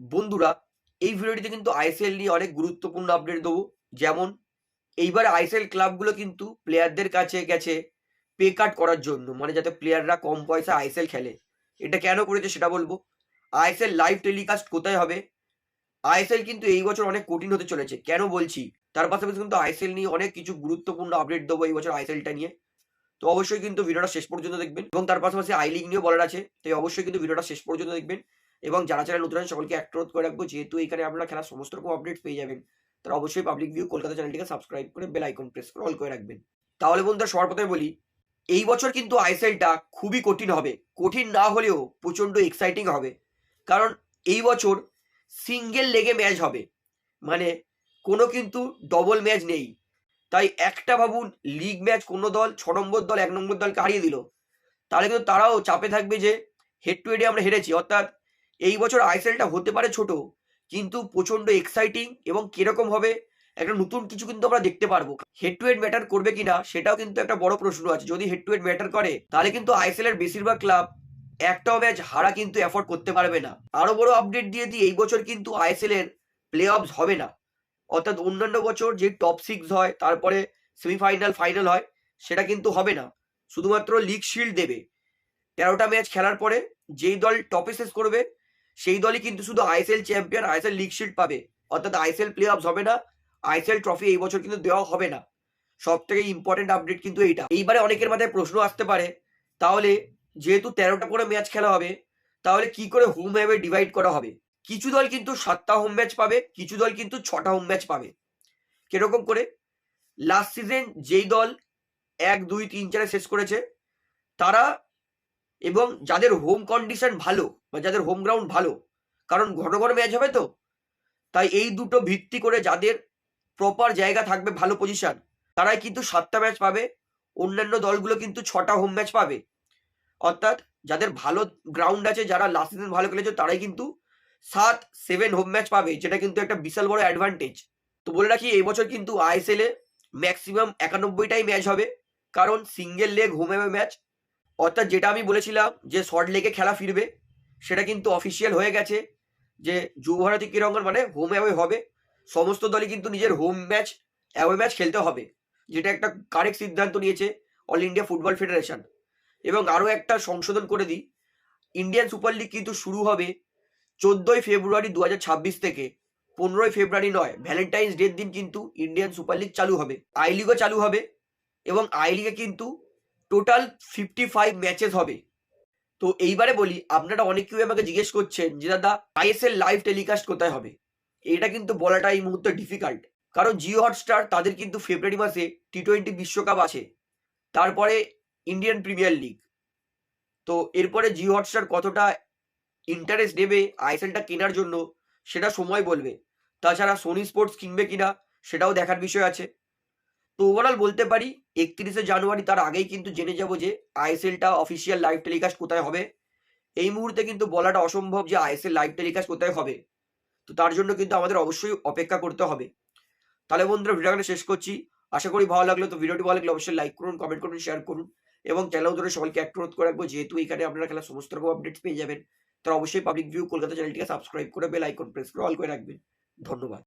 বন্ধুরা, এই ভিডিওটিতে কিন্তু আইএসএল নিয়ে অনেক গুরুত্বপূর্ণ আপডেট দেবো। যেমন, এইবার আইএসএল ক্লাবগুলো কিন্তু প্লেয়ারদের কাছে গেছে পে কাট করার জন্য মানে যাতে প্লেয়াররা কম পয়সা আইএসএল খেলে। এটা কেন করেছে সেটা বলব। আইএসএল লাইভ টেলিকাস্ট কোথায় হবে? আইএসএল কিন্তু এই বছর অনেক কঠিন হতে চলেছে। কেন বলছি? তার পাশাপাশি কিন্তু আইএসএল নিয়ে অনেক কিছু গুরুত্বপূর্ণ আপডেট দেবো এই বছর আইএসএলটা নিয়ে। তো অবশ্যই কিন্তু ভিডিওটা শেষ পর্যন্ত দেখবেন এবং তার পাশাপাশি আই লিগ নিয়েও বলার আছে। তাই অবশ্যই কিন্তু ভিডিওটা শেষ পর্যন্ত দেখবেন। এবং যারা যারা নতুন আছেন সকলকে এক অনুরোধ করে রাখব। যেহেতু এখানে আপনারা খেলার সমস্ত রকম আপডেট পেয়ে যাবেন তারা অবশ্যই পাবলিক ভিউ কলকাতা চ্যানেলটিকে সাবস্ক্রাইব করে বেল আইকন প্রেস করে অল করে রাখবেন। তাহলে বন্ধুরা সবার প্রথমে বলি, এই বছর কিন্তু আইএসএলটা খুবই কঠিন হবে। কঠিন না হলেও প্রচণ্ড এক্সাইটিং হবে। কারণ এই বছর সিঙ্গেল লেগে ম্যাচ হবে। মানে কোনো কিন্তু ডবল ম্যাচ নেই। তাই একটা ভাবুন লিগ ম্যাচ কোনো দল, ছ নম্বর দল, এক নম্বর দলকে হারিয়ে দিল। তাহলে কিন্তু তারাও চাপে থাকবে যে হেড টু হেডে আমরা হেরেছি। অর্থাৎ এই বছর আইএসএলটা হতে পারে ছোট, কিন্তু প্রচণ্ড এক্সাইটিং এবং কীরকম হবে, একটা নতুন কিছু কিন্তু আমরা দেখতে পারব। হেড টু হেড ম্যাটার করবে কিনা, সেটাও কিন্তু একটা বড় প্রশ্ন আছে। যদি হেড টু হেড ম্যাটার করে, তাহলে কিন্তু আইএসএল এর বেশিরভাগ ক্লাব একটাও ম্যাচ হারা কিন্তু অ্যাফোর্ড করতে পারবে না। আরও বড় আপডেট দিয়ে দিই, এই বছর কিন্তু আইএসএল এর প্লে অফস হবে না। অর্থাৎ অন্যান্য বছর যে টপ সিক্স হয়, তারপরে সেমিফাইনাল ফাইনাল হয়, সেটা কিন্তু হবে না। শুধুমাত্র লিগ শিল্ড দেবে। তেরোটা ম্যাচ খেলার পরে যেই দল টপে শেষ করবে সেই দলই কিন্তু শুধু ISL champion ISL league shield পাবে। অর্থাৎ আইএসএল প্লে অফস হবে না আইএসএল ট্রফি এই বছর কিন্তু দেওয়া হবে না। সব থেকে ইম্পর্টেন্ট আপডেট কিন্তু এইটা। এইবারে অনেকের মাথায় প্রশ্ন আসতে পারে, তাহলে যেহেতু তেরোটা করে ম্যাচ খেলা হবে, তাহলে কি করে হোম অ্যাওয়ে ডিভাইড করা হবে? কিছু দল কিন্তু সাতটা হোম ম্যাচ পাবে, কিছু দল কিন্তু ছটা হোম ম্যাচ পাবে। কীরকম করে? লাস্ট সিজন যেই দল এক, দুই, তিন, চারে শেষ করেছে, তারা এবং যাদের হোম কন্ডিশন ভালো বা যাদের হোম গ্রাউন্ড ভালো, কারণ ঘন ঘন ম্যাচ হবে তো, তাই এই দুটো ভিত্তি করে যাদের প্রপার জায়গা থাকবে ভালো পজিশন তারাই কিন্তু সাতটা ম্যাচ পাবে, অন্যান্য দলগুলো কিন্তু ছটা হোম ম্যাচ পাবে। অর্থাৎ যাদের ভালো গ্রাউন্ড আছে, যারা লাস্ট সিজন ভালো খেলেছে, তারাই কিন্তু সাত সেভেন হোম ম্যাচ পাবে, যেটা কিন্তু একটা বিশাল বড় অ্যাডভান্টেজ তো বলে রাখি, এই বছর কিন্তু আইএসএল এ ম্যাক্সিমাম একানব্বইটাই ম্যাচ হবে, কারণ সিঙ্গেল লেগ হোম ম্যাচ অর্থাৎ যেটা আমি বলেছিলাম যে শর্ট লেগে খেলা ফিরবে, সেটা কিন্তু অফিসিয়াল হয়ে গেছে যে যুবভারতী ক্রীড়াঙ্গন মানে হোম অ্যাওয়ে হবে। সমস্ত দলই কিন্তু নিজের হোম ম্যাচ অ্যাওয়ে ম্যাচ খেলতে হবে, যেটা একটা কারেক্ট সিদ্ধান্ত নিয়েছে অল ইন্ডিয়া ফুটবল ফেডারেশন এবং আরও একটা সংশোধন করে দিই ইন্ডিয়ান সুপার লিগ কিন্তু শুরু হবে চোদ্দোই ফেব্রুয়ারি দু হাজার ছাব্বিশ থেকে, পনেরোই ফেব্রুয়ারি নয় ভ্যালেন্টাইন্স ডের দিন কিন্তু ইন্ডিয়ান সুপার লিগ চালু হবে। আই লিগও চালু হবে এবং আই লিগে কিন্তু টোটাল ফিফটি ফাইভ ম্যাচেস হবে। তো এইবারে বলি, আপনারা অনেক কেউ আমাকে জিজ্ঞেস করছেন যে, দাদা আইএসএল লাইভ টেলিকাস্ট কোথায় হবে? এটা কিন্তু বলাটা এই মুহূর্তে ডিফিকাল্ট কারণ জিও হটস্টার তাদের কিন্তু ফেব্রুয়ারি মাসে টি টোয়েন্টি বিশ্বকাপ আছে। তারপরে ইন্ডিয়ান প্রিমিয়ার লিগ তো এরপরে জিও হটস্টার কতটা ইন্টারেস্ট দেবে আইএসএলটা কেনার জন্য, সেটা সময় বলবে। তাছাড়া সোনি স্পোর্টস কিনবে কিনা, সেটাও দেখার বিষয় আছে। তো ওভারঅল বলতে পারি, একত্রিশে জানুয়ারি তার আগেই কিন্তু জেনে যাব যে আইএসএলটা অফিসিয়াল লাইভ টেলিকাস্ট কোথায় হবে। এই মুহূর্তে কিন্তু বলাটা অসম্ভব যে আইএসএল লাইভ টেলিকাস্ট কোথায় হবে। তো তার জন্য কিন্তু আমাদের অবশ্যই অপেক্ষা করতে হবে। তাহলে বন্ধুরা ভিডিওটা শেষ করছি। আশা করি ভালো লাগল। তো ভিডিওটি ভালো লাগলে অবশ্যই লাইক করুন কমেন্ট করুন শেয়ার করুন এবং চ্যানেল ধরে সবাইকে একটু অনুরোধ করে রাখব, যেহেতু এখানে আপনারা খেলা সমস্ত রকম আপডেটস পেয়ে যাবেন তারা অবশ্যই পাবলিক ভিউ কলকাতা চ্যানেলটিকে সাবস্ক্রাইব করে বেল আইকন প্রেস করে অল করে রাখবেন। ধন্যবাদ।